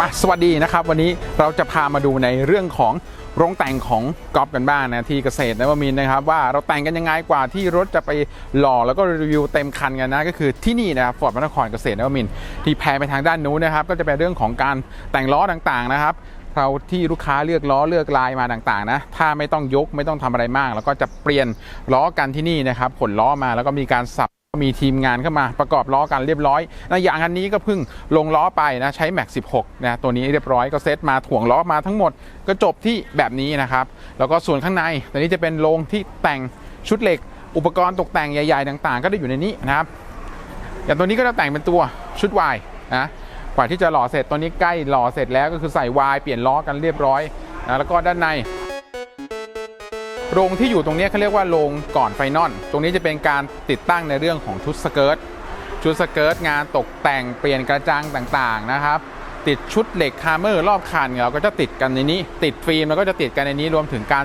มาสวัสดีนะครับ วันนี้เราจะพามาดูในเรื่องของโรงแต่งของกอล์ฟกันบ้างนะที่เกษตรนวมินนะครับว่าเราแต่งกันยังไงกว่าที่รถจะไปหล่อแล้วก็รีวิวเต็มคันกันนะก็คือที่นี่นะครับฟอร์ดพระนครเกษตรนวมินที่แพรไปทางด้านนู้นนะครับ ก็จะเป็นเรื่องของการแต่งล้อต่างๆนะครับเราที่ลูกค้าเลือกล้อเลือกลายมาต่างๆนะถ้าไม่ต้องยกไม่ต้องทำอะไรมาก แล้วก็จะเปลี่ยนล้อกันที่นี่นะครับขนล้อมาแล้วก็มีการสับ มีทีมงานเข้ามาประกอบล้อกันเรียบร้อยนะอย่างอันนี้ก็เพิ่งลงล้อไปนะใช้แม็ก16นะตัวนี้เรียบร้อยก็เซตมาถ่วงล้อมาทั้งหมดก็จบที่แบบนี้นะครับ แล้วก็ส่วนข้างในตัวนี้จะเป็นโรงที่แต่งชุดเหล็ก อุปกรณ์ตกแต่งใหญ่ๆต่าง ๆ ก็ได้อยู่ในนี้นะครับอย่างตัวนี้ก็จะแต่งเป็นตัวชุดวายนะกว่าที่จะหล่อเสร็จตัวนี้ใกล้หล่อเสร็จแล้วก็คือใส่วายเปลี่ยนล้อกันเรียบร้อยนะแล้วก็ด้านใน โรงที่อยู่ตรงนี้เขาเรียกว่าโรงก่อนไฟนอลตรงนี้จะเป็นการติดตั้งในเรื่องของชุดสเกิร์ตชุดสเกิร์ตงานตกแต่งเปลี่ยนกระจังต่างๆนะครับติดชุดเหล็กคาร์เมอร์รอบคันเราก็จะติดกันในนี้ ติดฟิล์มแล้วก็จะติดกันในนี้รวมถึงการ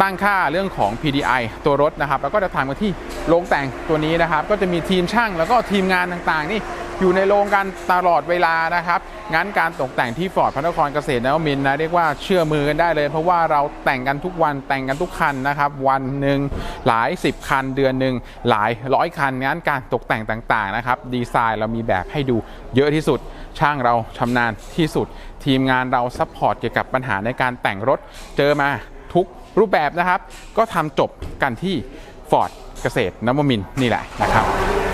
ตั้งค่าเรื่องของ PDI ตัวรถนะครับ แล้วก็จะทำกันที่โรงแต่งตัวนี้นะครับ ก็จะมีทีมช่างแล้วก็ทีมงานต่างๆนี่ อยู่ในโรงกันตลอดเวลานะครับงั้นการตกแต่งที่ฟอร์ดพระนครเกษตรนวมินนะเรียกว่าเชื่อมือกันได้เลย เพราะว่าเราแต่งกันทุกวันแต่งกันทุกคันนะครับวันหนึ่งหลาย 10 คันเดือนหนึ่งหลายร้อยคันงั้นการตกแต่งต่างๆนะครับดีไซน์เรามีแบบให้ดูเยอะที่สุดช่างเราชำนาญที่สุด ทีมงานเราซัพพอร์ตเกี่ยวกับปัญหาในการแต่งรถเจอมาทุกรูปแบบนะครับ ก็ทำจบกันที่ฟอร์ดเกษตรนวมินนี่แหละนะครับ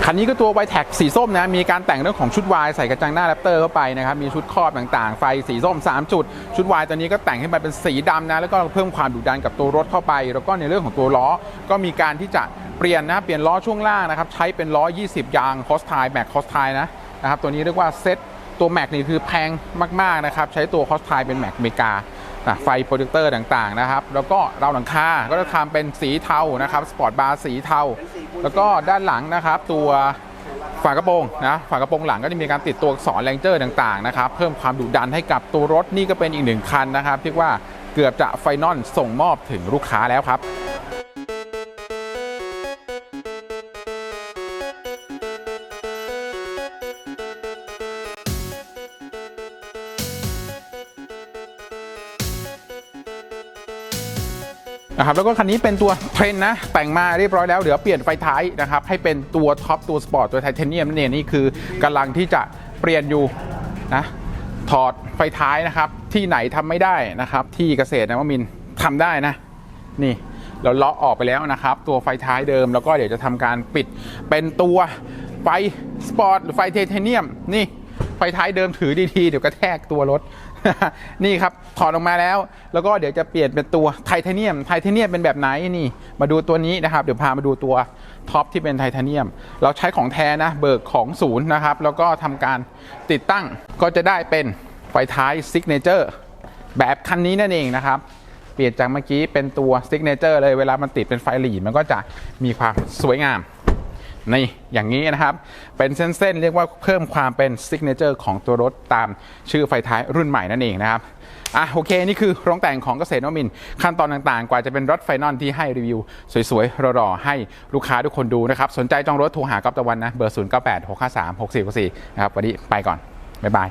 คันนี้ก็ตัวไวแท็กสีส้มนะ มีการแต่งเรื่องของชุดวายใส่กระจังหน้าแรปเตอร์เข้าไปนะครับ มีชุดครอบต่างๆ ไฟสีส้ม 3 จุด ชุดวายตัวนี้ก็แต่งขึ้นไปเป็นสีดำนะ แล้วก็เพิ่มความดุดันกับตัวรถเข้าไป แล้วก็ในเรื่องของตัวล้อ ก็มีการที่จะเปลี่ยนนะ เปลี่ยนล้อช่วงล่างนะครับ ใช้เป็นล้อ 20 ยางคอสไทแม็กคอสไทนะนะครับ ตัวนี้เรียกว่าเซ็ตตัวแม็กนี่คือแพงมากๆนะครับ ใช้ตัวคอสไทเป็นแม็กอเมริกา นะไฟโปรเจคเตอร์ต่างๆนะครับ แล้วก็ราวหลังคา ก็จะทำเป็นสีเทานะครับ สปอร์ตบาร์สีเทา แล้วก็ด้านหลังนะครับ ตัวฝากระโปรงนะฝากระโปรงหลังก็จะมีการติดตัวอักษรแรงเจอร์ต่างๆนะครับ เพิ่มความดุดันให้กับตัวรถนี่ก็เป็นอีกหนึ่งคันนะครับที่ว่าเกือบจะไฟนอลส่งมอบถึงลูกค้าแล้วครับ นะครับแล้วก็คันนี้เป็นตัวเทรนนะ แต่งมาเรียบร้อยแล้ว เดี๋ยวเปลี่ยนไฟท้ายนะครับ ให้เป็นตัวท็อปตัวสปอร์ตตัวไทเทเนียมนั่นเองนี่คือกำลังที่จะเปลี่ยนอยู่นะถอดไฟท้ายนะครับ ที่ไหนทำไม่ได้นะครับ ที่เกษตรนะว่ามินทร์ทำได้นะ นี่เราเลาะออกไปแล้วนะครับ ตัวไฟท้ายเดิมแล้วก็เดี๋ยวจะทำการปิดเป็นตัวไฟสปอร์ตหรือไฟไทเทเนียมนี่ไฟท้ายเดิมถือดีๆเดี๋ยวกระแทกตัวรถ นี่ครับถอดออกมาแล้ว แล้วก็เดี๋ยวจะเปลี่ยนเป็นตัวไทเทเนียมไทเทเนียมเป็นแบบไหนนี่ มาดูตัวนี้นะครับ เดี๋ยวพามาดูตัวท็อปที่เป็นไทเทเนียม เราใช้ของแท้นะ เบิกของศูนย์นะครับ แล้วก็ทำการติดตั้งก็จะได้เป็นไฟท้ายซิกเนเจอร์แบบคันนี้นั่นเองนะครับเปลี่ยนจากเมื่อกี้เป็นตัวซิกเนเจอร์เลยเวลามันติดเป็นไฟหลีมันก็จะมีความสวยงาม นี่อย่างนี้นะครับ เป็นเส้นๆ เรียกว่าเพิ่มความเป็นซิกเนเจอร์ของตัวรถตามชื่อไฟท้ายรุ่นใหม่นั่นเองนะครับอะโอเค นี่คือโรงแต่งของเกษตรนมิน ขั้นตอนต่างๆ กว่าจะเป็นรถไฟนอลที่ให้รีวิว สวยๆ รอๆ ให้ลูกค้าทุกคนดูนะครับ สนใจจองรถโทรหาก๊อฟตะวันนะ เบอร์ 0 9 8 6 5 3 6 4 6 4 นะครับ วันนี้ไปก่อน บ๊ายบาย